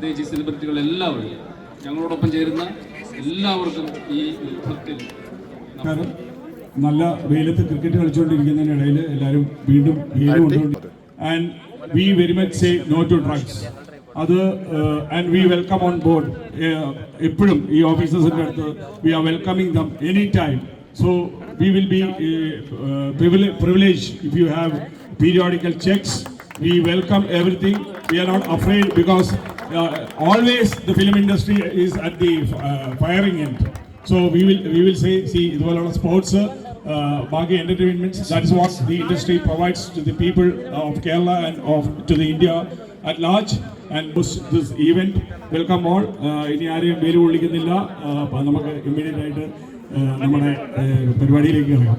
പ്രത്യേകിച്ച് സെലിബ്രിറ്റികൾ എല്ലാവരും ഞങ്ങളോടൊപ്പം ചേരുന്ന എല്ലാവർക്കും ഈ യുദ്ധത്തിൽ നല്ല വെയിലത്ത് ക്രിക്കറ്റ് കളിച്ചുകൊണ്ടിരിക്കുന്നതിനിടയിൽ എല്ലാവരും വീണ്ടും വെയിൽ കൊണ്ടുകൊണ്ട് and we very much say no to drugs അത് and we welcome on board എപ്പോഴും ഈ ഓഫീസേഴ്സിന്റെ അടുത്ത് we are welcoming them any time so we will be privilege if you have periodical checks we welcome everything. We are not afraid because uh, always the film industry is at the uh, firing end. So we will we will say see ഇതുപോലുള്ള sports ബാക്കി entertainments that is what the industry provides to the people of Kerala and of to the India at large and this event welcome all ഇനി ആരെയും പേര് കൊള്ളിക്കുന്നില്ല Uh, നമുക്ക് immediate ആയിട്ട് uh, നമ്മുടെ uh, പരിപാടിയിലേക്ക് ഇറങ്ങാം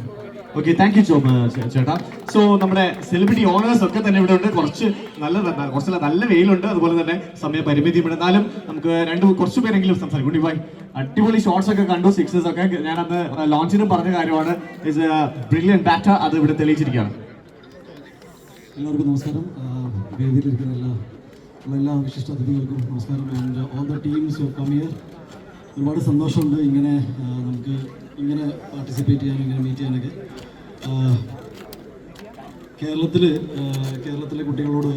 ഓക്കെ താങ്ക് യു ചോമ ചേട്ടാ. സോ നമ്മുടെ സെലിബ്രിറ്റി ഓണേഴ്സ് ഒക്കെ തന്നെ ഇവിടെ ഉണ്ട്. കുറച്ച് നല്ല കുറച്ച് നല്ല വെയിലുണ്ട്. അതുപോലെ തന്നെ സമയ പരിമിതി ഇവിടെ എന്നാലും നമുക്ക് രണ്ട് കുറച്ച് പേരെങ്കിലും സംസാരിക്കും. ബൈ അടിപൊളി ഷോർട്സ് ഒക്കെ കണ്ടു സിക്സസ് ഒക്കെ. ഞാൻ അന്ന് ലോഞ്ചിനും പറഞ്ഞ കാര്യമാണ്. ഇസ് ബ്രില്യൻ ഡാറ്റ അത് ഇവിടെ തെളിയിച്ചിരിക്കുകയാണ്. എല്ലാവർക്കും നമസ്കാരം. വേദിയിലിരിക്കുന്ന എല്ലാ എല്ലാ വിശിഷ്ട അതിഥികൾക്കും നമസ്കാരം. And all the teams come here ഒരുപാട് സന്തോഷമുണ്ട്. ഇങ്ങനെ നമുക്ക് ഇങ്ങനെ പാർട്ടിസിപ്പേറ്റ് ചെയ്യാനും ഇങ്ങനെ മീറ്റ് ചെയ്യാനൊക്കെ. കേരളത്തിൽ കേരളത്തിലെ കുട്ടികളോട്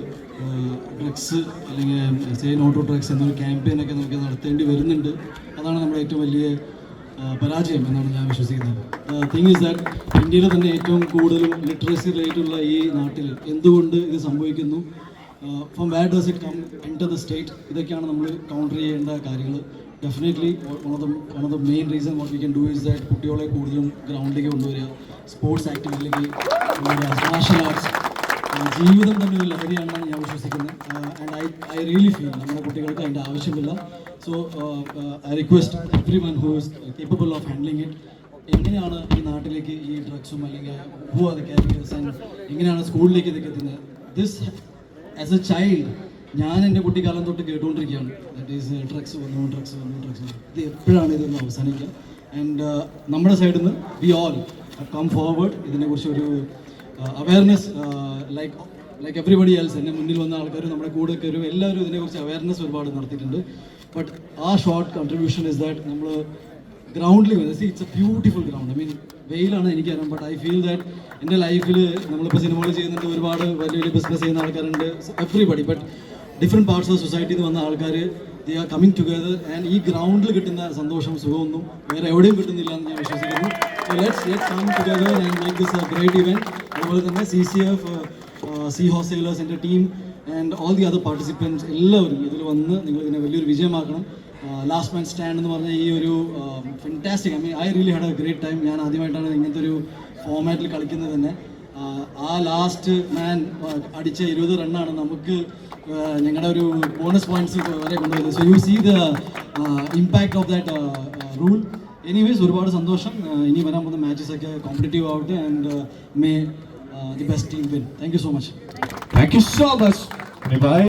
ഡ്രഗ്സ് അല്ലെങ്കിൽ സേ നോട്ട് ടു ഡ്രഗ്സ് എന്നൊരു ക്യാമ്പയിനൊക്കെ നമുക്ക് നടത്തേണ്ടി വരുന്നുണ്ട്. അതാണ് നമ്മുടെ ഏറ്റവും വലിയ പരാജയം എന്നാണ് ഞാൻ വിശ്വസിക്കുന്നത്. തിങ് ഇസ് ദാറ്റ് ഇന്ത്യയിലെ തന്നെ ഏറ്റവും കൂടുതലും ലിറ്ററസി റേറ്റുള്ള ഈ നാട്ടിൽ എന്തുകൊണ്ട് ഇത് സംഭവിക്കുന്നു? From where does it come enter the state ഇതൊക്കെയാണ് നമ്മൾ കൗണ്ടർ ചെയ്യേണ്ട കാര്യങ്ങൾ definitely one of the one of the main reason what we can do is that കുട്ടികളെ കൂടുതലും ഗ്രൗണ്ടിലേക്ക് കൊണ്ടുവരിക. സ്പോർട്സ് ആക്ടിവിറ്റിയിലേക്ക് മാർഷൽ ആർട്സ് ജീവിതം തന്നെ ഒരു ലഹരിയാണെന്നാണ് ഞാൻ വിശ്വസിക്കുന്നത്. And I I really feel നമ്മുടെ കുട്ടികൾക്ക് അതിന്റെ ആവശ്യമില്ല. So I request everyone who is capable of handling it എങ്ങനെയാണ് ഈ നാട്ടിലേക്ക് ഈ ഡ്രഗ്സും അല്ലെങ്കിൽ who are the carriers and എങ്ങനെയാണ് സ്കൂളിലേക്ക് ഇതൊക്കെ എത്തുന്നത്? ദിസ് ആസ് എ ചൈൽഡ് ഞാൻ എന്റെ കുട്ടിക്കാലം തൊട്ട് കേട്ടുകൊണ്ടിരിക്കുകയാണ് ദറ്റ് ഈസ് ഡ്രഗ്സ് വന്നു ഡ്രഗ്സ് വന്നു ഡ്രഗ്സ് ഇത് എപ്പോഴാണ് ഇതൊന്ന് അവസാനിക്കുക? ആൻഡ് നമ്മുടെ സൈഡിൽ നിന്ന് വി ഓൾ കം ഫോർവേഡ് ഇതിനെക്കുറിച്ച് ഒരു awareness like like everybody else എന്റെ മുന്നിൽ വന്ന ആൾക്കാരും നമ്മുടെ കൂടെ കയറും എല്ലാവരും ഇതിനെക്കുറിച്ച് അവയർനെസ് ഒരുപാട് നടത്തിയിട്ടുണ്ട്. ബട്ട് ആ ഷോർട്ട് കൺട്രിബ്യൂഷൻ ഇസ് ദാറ്റ് നമ്മൾ ഗ്രൗണ്ടിൽ see it's a beautiful ground I mean വെയിലാണ് എനിക്കറിയാം ബട്ട് ഐ ഫീൽ ദാറ്റ് എന്റെ ലൈഫിൽ നമ്മളിപ്പോൾ സിനിമകൾ ചെയ്യുന്നുണ്ട് ഒരുപാട് വലിയ വലിയ ബിസിനസ് ചെയ്യുന്ന ആൾക്കാരുണ്ട് everybody but different parts of സൊസൈറ്റിയിൽ നിന്ന് വന്ന ആൾക്കാർ they are coming together and ഈ ഗ്രൗണ്ടിൽ കിട്ടുന്ന സന്തോഷം സുഖമൊന്നും വേറെ എവിടെയും കിട്ടുന്നില്ല എന്ന് ഞാൻ വിശ്വസിക്കുന്നു. Let's let come together and this a great event അതുപോലെ തന്നെ C C F C hostellers എന്റെ team and all the other participants എല്ലാവരും ഇതിൽ വന്ന് നിങ്ങൾ ഇതിനെ വലിയൊരു വിജയമാക്കണം. ലാസ്റ്റ് മാൻ സ്റ്റാൻഡ് എന്ന് പറഞ്ഞ ഈ ഒരു fantastic I mean I really had a great time ഞാൻ ആദ്യമായിട്ടാണ് ഇങ്ങനത്തെ ഒരു ഫോമാറ്റിൽ കളിക്കുന്നത് തന്നെ. ആ ലാസ്റ്റ് മാൻ അടിച്ച ഇരുപത് റണ്ണാണ് നമുക്ക് ഞങ്ങളുടെ ഒരു ബോണസ് പോയിന്റ്സ് വരെ കൊണ്ടുവരുന്നത് so you see the impact of that rule anyways ഒരുപാട് സന്തോഷം. ഇനി വരാൻ പോകുന്ന മാച്ചസൊക്കെ കോമ്പറ്റീവ് ആവട്ടെ and may the best team win thank you so much thank you so much bye